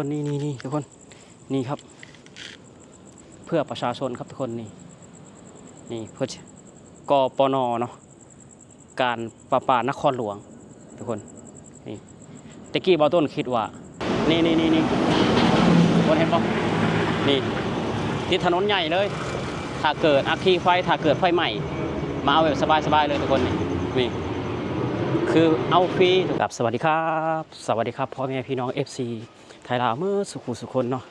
คนนี้นี่นี่ทุกคนนี่ครับ เพื่อประชาชนครับทุกคนนี่นี่เพื่อกปนเนาะการประปานครหลวง ทุกคนนี่ตะกี้บอต้นคิดว่า นี่นี่นี่นี่คนเห็นปะนี่ที่ถนนใหญ่เลย ถ้าเกิดอัคคีไฟถ้าเกิดไฟใหม่ มาเอาแบบสบายๆเลยทุกคนนี่นี่ คือเอาฟรีกับสวัสดีครับ สวัสดีครับพ่อแม่พี่น้อง FC ไทยลาวเมื่อสุขุสุคนเนาะ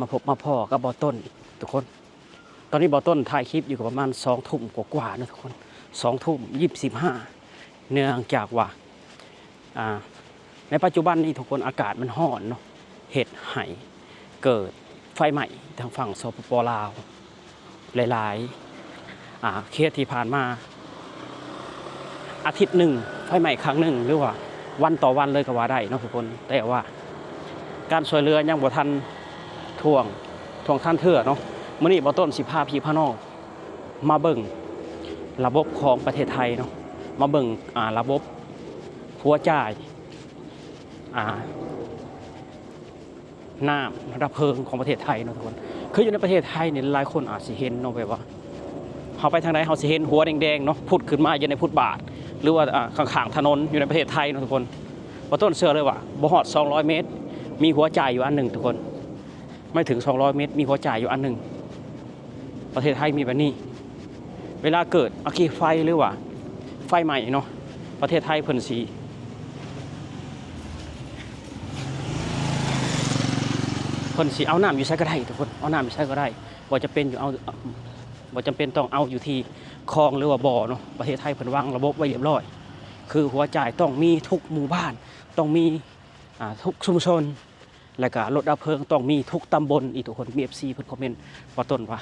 มาพบมาพ่อกับบอต้นทุกคน ตอนนี้บอต้นถ่ายคลิปอยู่กับประมาณสองทุ่มกว่าๆนะทุกคนสองทุ่มยี่สิบห้าเนื่องจากว่าอ่าในปัจจุบันนี้ทุกคนอากาศมันร้อนเนาะเห็ดไหเกิดไฟใหม่ทางฝั่งสปปลาว หลายๆเคสที่ผ่านมาอาทิตย์หนึ่ง ไฟใหม่ครั้งหนึ่งหรือว่าวันต่อวันเลยก็ว่าได้นะทุกคนแต่ว่าการช่วยเหลือยังบ่ทันท่วงท่วงท่านเถื่อเนาะมื้อนี้บ่ต้นสิพาพี่พาน้องมาเบิ่งระบบของประเทศไทยเนาะมาเบิ่งอ่าระบบหัวจ่ายอ่าน้ำระเพลิงของประเทศไทยเนาะทุกคนคืออยู่ในประเทศไทยเนี่ยหลายคนอาจสิเห็นเนาะแบบว่าเขาไปทางใดเขาสิเห็นหัวแดงๆเนาะพุดขึ้นมาอยู่ในพุทธบาท หรือว่าอ่าข้างๆถนนอยู่ในประเทศไทยนะทุกคนว่าต้นเชื่อเลยว่าบ่ฮอด 200 เมตร มีหัวจ่ายอยู่อันหนึ่งทุกคน ไม่ถึง 200 เมตร มีหัวจ่ายอยู่อันหนึ่งประเทศไทยมีแบบนี้ เวลาเกิดอัคคีไฟหรือว่า ไฟใหม่เนาะประเทศไทยเพิ่นสีเพิ่นสีเอาน้ำอยู่ใช้ก็ได้ทุกคนเอาน้ำอยู่ใช้ก็ได้บ่าจะเป็นอยู่เอา บ่จำเป็นต้องเอาอยู่ที่คลองหรือว่าบ่อเนาะประเทศไทยเพิ่นวางระบบไว้เรียบร้อย คือหัวจ่ายต้องมีทุกหมู่บ้าน ต้องมีอ่าทุกชุมชน และก็รถดับเพลิงต้องมีทุกตำบลอีกทุกคนมี FC เพิ่นคอมเมนต์ว่าต้นว่า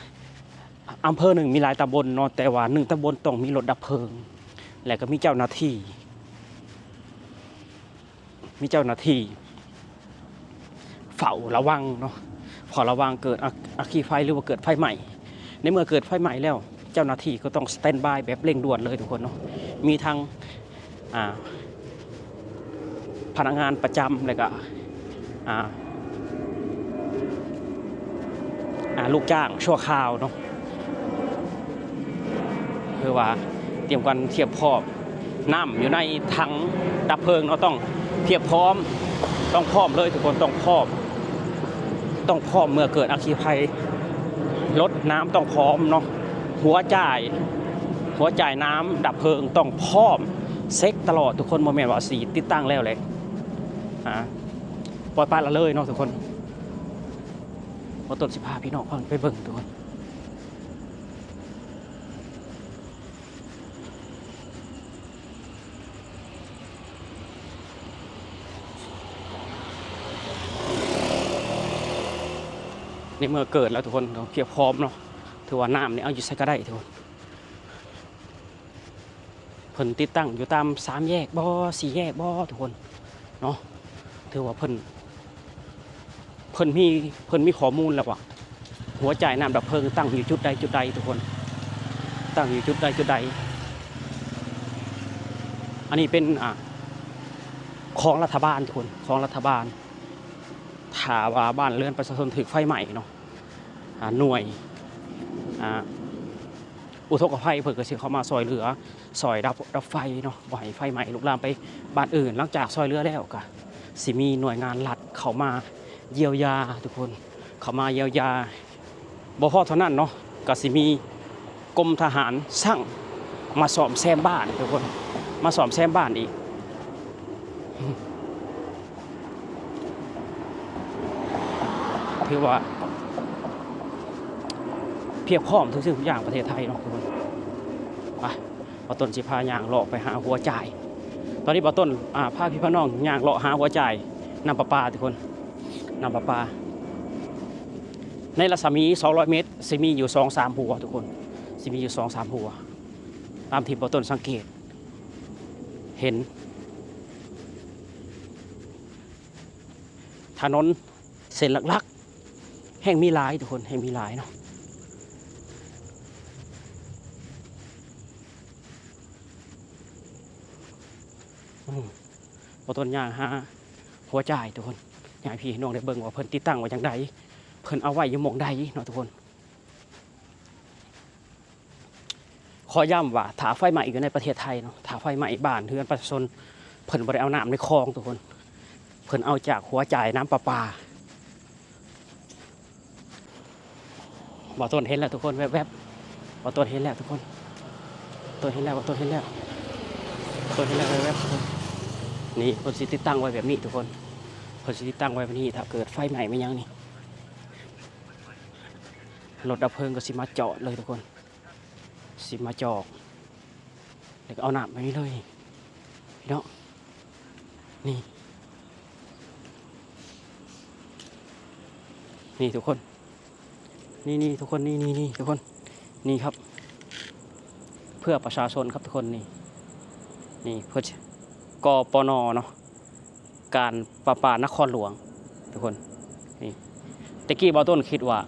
อำเภอหนึ่งมีหลายตำบลเนาะแต่ว่าหนึ่งตำบลต้องมีรถดับเพลิง และก็มีเจ้าหน้าที่ มีเจ้าหน้าที่เฝ้าระวังเนาะเฝ้าระวังเกิดอัคอัคคีไฟหรือว่าเกิดไฟใหม่ ในเมื่อเกิดไฟไหม้แล้ว เจ้าหน้าที่ก็ต้องสแตนบายแบบเร่งด่วนเลยทุกคนเนาะมีทั้งพนักงานประจำแล้วก็ลูกจ้างชั่วคราวเนาะคือว่าเตรียมกันเทียบพร้อมน้ำอยู่ในถังดับเพลิงเนาต้องเทียบพร้อมต้องพร้อมเลยทุกคนต้องพร้อม ต้องพร้อมเมื่อเกิดอัคคีภัย รถน้ำต้องพร้อมเนาะหัวจ่าย หัวจ่ายน้ำดับเพลิงต้องพร้อมเซ็กตลอดทุกคนโมเมนต์ว่าสีติดตั้งแล้วเลยอ่าปล่อยปลาละเลยเนาะทุกคนมาต้นสิพาพี่น้องเพิ่งไปเบิ่งทุกคน ในเมื่อเกิดแล้วทุกคนเราเพียบพร้อมเนาะถือว่าน้ำนี่เอาอยู่ใส่ก็ได้ทุกคนเพิ่นติดตั้งอยู่ตามสามแยกบ่อสี่แยกบ่อทุกคนเนาะถือว่าเพิ่นเพิ่นมีเพิ่นมีข้อมูลแล้วว่าหัวใจน้ำดับเพลิงตั้งอยู่จุดใดจุดใดทุกคน ตั้งอยู่จุดใดจุดใด อันนี้เป็นอ่าของรัฐบาลทุกคนของรัฐบาล ถาว่าบ้านเรือนประชาชนถูกไฟไหม้เนาะหน่วยอุทกภัยเพิ่นก็สิเข้ามาซอยเหลือซอยดับดับไฟเนาะบ่ให้ไฟไหม้ลุกลามไปบ้านอื่นหลังจากซอยเหลือแล้วก็สิมีหน่วยงานรัฐเข้ามาเยียวยาทุกคนเข้ามาเยียวยาบ่พอเท่านั้นเนาะก็สิมีกรมทหารสั่งมาซ่อมแซมบ้านทุกคนมาซ่อมแซมบ้านอีก ถือว่า เพียบพร้อมทุกสิ่งทุกอย่างประเทศไทยเนาะทุกคนไปปต้นสิพาย่างเลาะไปหาหัวจ่าย ตอนนี้ปต้นอ่าพาพี่พน้องย่างเลาะหาหัวจ่ายนำประปลาทุกคนนำประปลาในรัศมี 200 เมตรสิมีอยู่ 2-3 หัวทุกคนสิมีอยู่ 2-3 หัว ตามที่ปต้นสังเกต เห็น ถนนเส้นหลักๆ แห่งมีหลายทุกคนแห่งมีหลายเนาะอืมพอต้นยางหาหัวใจทุกคนยากให้พี่น้องได้เบิ่งว่าเพิ่นติดตั้งไว้จังใดเพิ่นเอาไว้อยู่มองใดเนาะทุกคน ขอย้ำว่าถาไฟใหม่อยู่ในประเทศไทยเนาะถาไฟใหม่บ้านเฮือนประชาชนเพิ่นบ่ได้เอาน้ำในคลองทุกคน เพิ่นเอาจากหัวจ่ายน้ำประปา บ่ต้นเห็นแล้วทุกคนแวบๆบ่ต้นเห็นแล้วทุกคนต้นเห็นแล้วบ่ต้นเห็นแล้วต้นเห็นแล้วแวบๆทุกคนนี่เพิ่นสิติดตั้งไว้แบบนี้ทุกคนเพิ่นสิติดตั้งไว้แบบนี้ถ้าเกิดไฟใหม่ไม่ยังนี่รถดับเพลิงก็สิมาจอดเลยทุกคน สิมาจอกเด็กเอาหนามไปนี่เลยพี่น้องนี่ นี่ทุกคน นี่นี่ทุกคนนี่นี่นี่ทุกคนนี่ครับ เพื่อประชาชนครับทุกคนนี่นี่เพื่อกปนเนาะการประปานครหลวง ทุกคนนี่ตะกี้บอต้นคิดว่า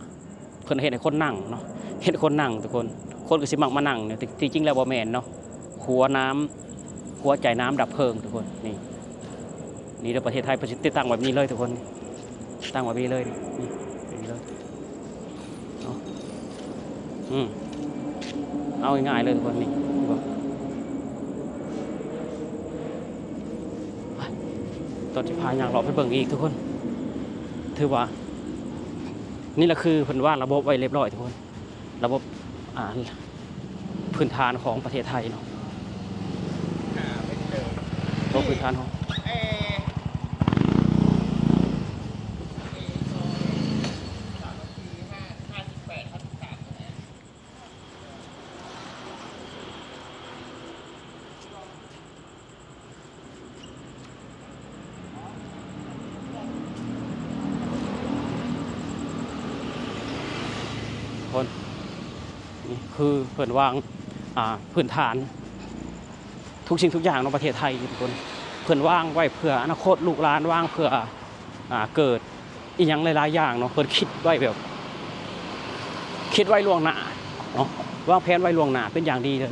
เพิ่นเห็นคนนั่งเนาะเห็นคนนั่งทุกคนคนก็สิมักมานั่งเนี่ยที่จริงแล้วบ่แม่นเนาะหัวน้ำหัวใจน้ำดับเพลิงทุกคนนี่นี่ในประเทศไทยประสิทธิ์ตั้งแบบนี้เลยทุกคนตั้งแบบนี้เลยนี่เลยเอา อืมเอาง่ายๆเลยทุกคนนี่นี่บ่ไปตอนที่พายางเราไปเบิ่งอีกทุกคน ถือว่า นี่แหละคือเพิ่นว่างระบบไว้เรียบร้อยทุกคน ระบบอ่าพื้นฐานของประเทศไทยเนาะหาไม่เจอระบบพื้นฐานของ เอสามนาทีห้าห้าสิบแปดห้าสิบสามนะ คนนี่ คือเพิ่นวางพื้นฐาน ทุกสิ่งทุกอย่างในประเทศไทยทุกคนเพิ่นวางไว้เพื่ออนาคตลูกหลานวางเพื่ออเกิดอีหยังหลายๆอย่างเนาะเพิ่นคิดไว้แบบ คิดไว้ล่วงหน้าเนาะวางแผนไว้ล่วงหน้าเป็นอย่างดีเลย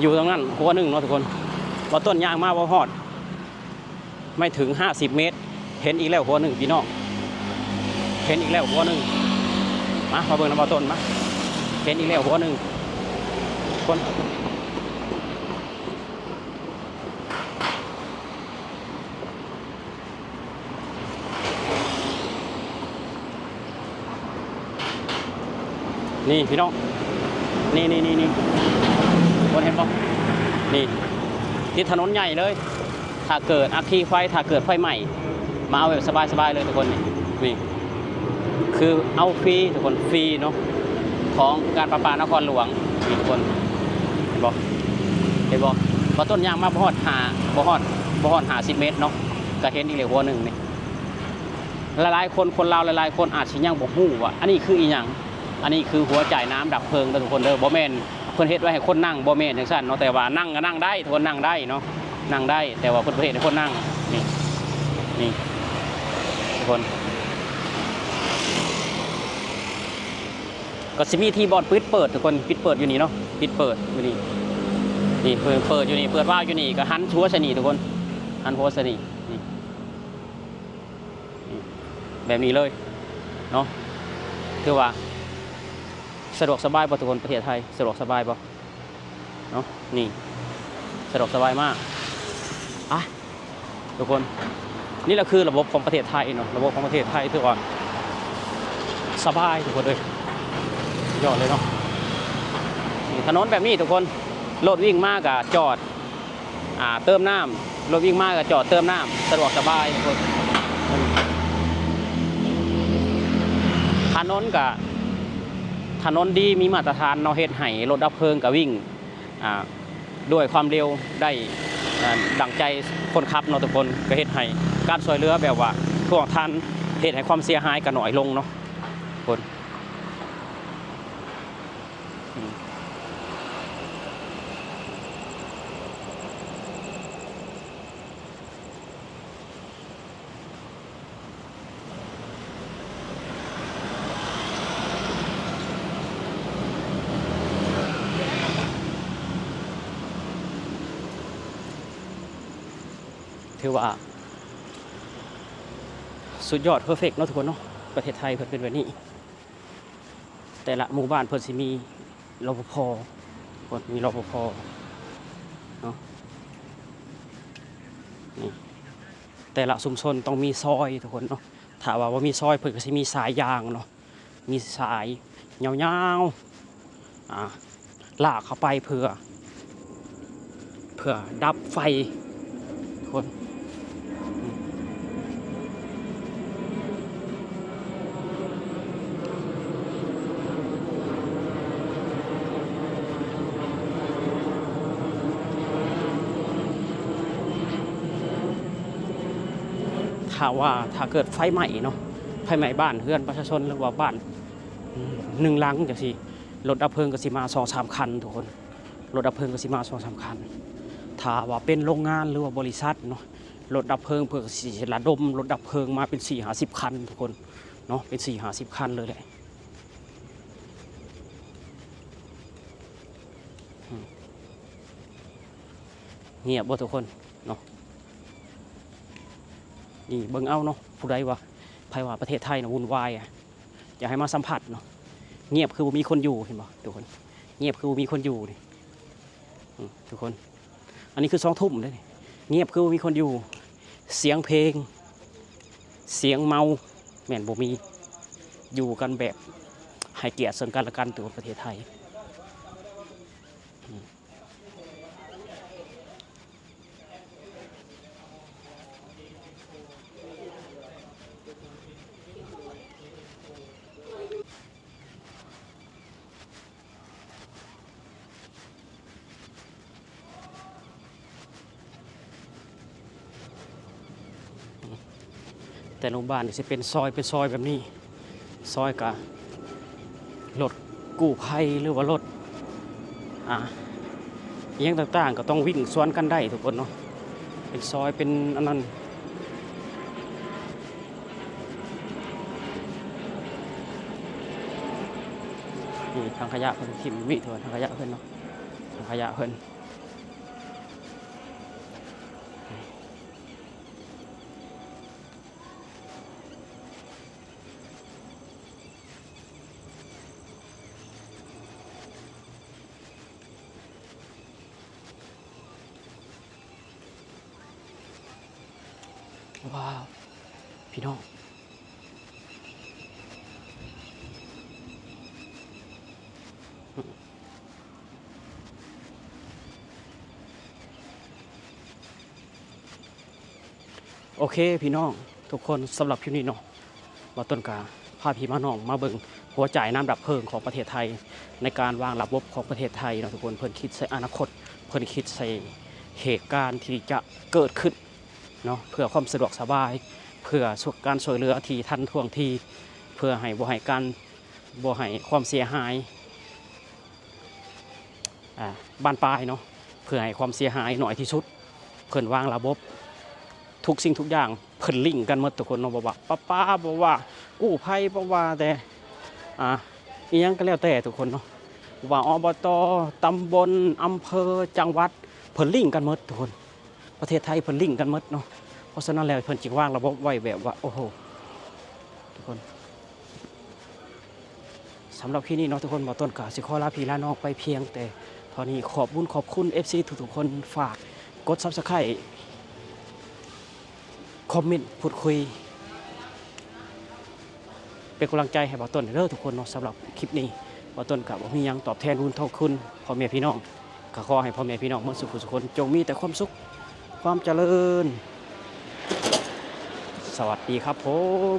อยู่ตรงนั้นหัวหนึ่งเนาะทุกคนว่าต้นยางมาว่าฮอด ไม่ถึง 50 เมตร เห็นอีกแล้วหัวหนึ่งพี่น้องเห็นอีกแล้วหัวหนึ่งมามาเบิ่งน้ำมาต้นมาเห็นอีกแล้วหัวหนึ่งคนนี่พี่น้อง นี่นี่นี่นี่คนเห็นปะนี่ที่ถนนใหญ่เลย ถ้าเกิดอัคคีไฟถ้าเกิดไฟใหม่ มาเอาแบบสบายๆเลยทุกคนนี่นี่คือเอาฟรีทุกคนฟรีเนาะของการประปานครหลวงมีทุกคนเห็นบอกเห็นบอกพอต้นยางมาบ่ฮอดหาบ่ฮอดบ่ฮอดหาสิเมตรเนาะก็เห็นอีกเหลยหัวหนึ่งนี่หลายๆคนคนเราหลายๆคนอาจสิยังบ่ฮู้ว่าอันนี้คืออีหยังอันนี้คือหัวจ่ายน้ำดับเพลิงทุกคนเด้อบ่แม่นเพิ่นเฮ็ดไว้ให้คนนั่งบ่แม่นจังซั่นเนาะแต่ว่านั่งก็นั่งได้ทุกคนนั่งได้เนาะ นั่งได้ แต่ว่าเพิ่นเฮ็ดให้คนนั่งนี่นี่ทุกคน ก็สิมีที่บอลปิดเปิดทุกคนปิดเปิดอยู่นี่เนาะปิดเปิดอยู่นี่นี่เปิดเปิดอยู่นี่เปิดว่าวอยู่นี่ก็หันหัวใส่นี่ทุกคนหันหัวใส่นี่นี่นี่แบบนี้เลยเนาะคือว่าสะดวกสบายบ่ทุกคนประเทศไทยสะดวกสบายบ่เนาะนี่สะดวกสบายมาก อะทุกคนนี่แหละคือระบบของประเทศไทยเนาะระบบของประเทศไทยถือว่าสบายทุกคนเลยยอดเลยเนาะถนนแบบนี้ทุกคนรถวิ่งมากอะจอดอ่าเติมน้ำรถวิ่งมากอะจอดเติมน้ำสะดวกสบายทุกคนถนนกับถนนดีมีมาตรฐานเนาะเฮ็ดให้รถดับเพลิงกับวิ่งอ่า ด้วยความเร็วได้ดังใจคนขับเนาะทุกคนก็เฮ็ดให้การช่วยเหลือแบบว่าท่วงทันเฮ็ดให้ความเสียหายก็น้อยลงเนาะ ถือว่า สุดยอดเพอร์เฟกเนาะทุกคนเนาะประเทศไทยเพิ่นเป็นแบบนี้ แต่ละหมู่บ้านเพิ่นสิมีรปภเพิ่นมีรปภเนาะนี่แต่ละชุมชนต้องมีซอยทุกคนเนาะถ้าว่าว่ามีซอยเพิ่นก็สิมีสายยางเนาะมีสายยาวๆอ่าลากเข้าไปเพื่อ เพื่อดับไฟทุกคน ถ้าว่าถ้าเกิดไฟไหม้เนาะไฟไหม้บ้านเฮือนประชาชนหรือว่าบ้านหนึ่งหลังจังซี่รถดับเพลิงก็สิมาสองสามคันทุกคนรถดับเพลิงก็สิมาสองสามคันถ้าว่าเป็นโรงงานหรือว่าบริษัทเนาะรถดับเพลิงเพื่อสิระดมรถดับเพลิงมาเป็น4ี่หาสิบคันทุกคนเนาะเป็น4ี่หาสิบคันเลยแหละเงียบบ่ทุกคนเนาะ นี่เบิ่งเอาเนาะผู้ใดว่าไผว่าประเทศไทยนะวุ่นวายอะอยากให้มาสัมผัสเนาะเงียบคือมีคนอยู่เห็นบ่ทุกคน เงียบคือมีคนอยู่นี่ทุกคน อันนี้คือสองทุ่มเลยนี่เงียบคือมีคนอยู่ เสียงเพลง เสียงเมาแม่นบ่มีอยู่กันแบบให้เกียรติซึ่งกันและกันตัวประเทศไทย แต่โรงพยาบาลนี่จะเป็นซอยเป็นซอยแบบนี้ ซอยกับรถกู้ภัยหรือว่ารถอ่าอิหยังต่างๆ ก็ต้องวิ่งสวนกันได้ทุกคนเนาะเป็นซอยเป็นอันนั้นนี่ทางขยะเพิ่นทิมวิเถอะทางขยะเพิ่นเนาะทางขยะเพิ่น ว้าว พี่น้อง โอเคพี่น้อง ทุกคนสำหรับคลิปนี้เนาะมาต้นกาพาพี่มาน้องมาเบิงหัวใจน้ำดับเพลิงของประเทศไทย ในการวางระบบของประเทศไทยเนาะทุกคนเพิ่นคิดใส่อนาคต เพิ่นคิดใส่เหตุการณ์ที่จะเกิดขึ้น เนาะเพื่อความสะดวกสบาย เพื่อช่วยการช่วยเหลือที่ทันท่วงทีเพื่อให้บ่ให้การบ่ให้ความเสียหายอ่าบานปลายเนาะเพื่อให้ความเสียหายหน่อยที่สุด เพิ่นวางระบบ ทุกสิ่งทุกอย่างเพิ่นลิงกันหมดทุกคนเนาะบ่ว่าป้าป้าบ่ว่ากู้ภัยบ่ว่าแต่อ่าอีหยังก็แล้วแต่ทุกคนเนาะว่าอบตตำบลอำเภอจังหวัดเพิ่นลิงก์กันหมดทุกคน ประเทศไทยเพิ่นลิงกันหมดเนาะเพราะฉะนั้นแล้วเพิ่นจึงวางระบบไว้แบบว่าโอ้โหทุกคนสำหรับที่นี่เนาะทุกคนบอต้นกาสิขอลาพี่ลาน้องไปเพียงแต่เท่านี้ขอบบุญขอบคุณ FC ทุกๆคนฝากกด Subscribe คอมเมนต์พูดคุย เป็นกำลังใจให้บอต้นเด้อทุกคนเนาะสำหรับคลิปนี้บอต้นกับบ่มีหยังตอบแทนบุญเท่าคุณพ่อแม่พี่น้องก็ขอให้พ่อแม่พี่น้องมื่อสุขสุขคนจงมีแต่ความสุข ความเจริญ สวัสดีครับผม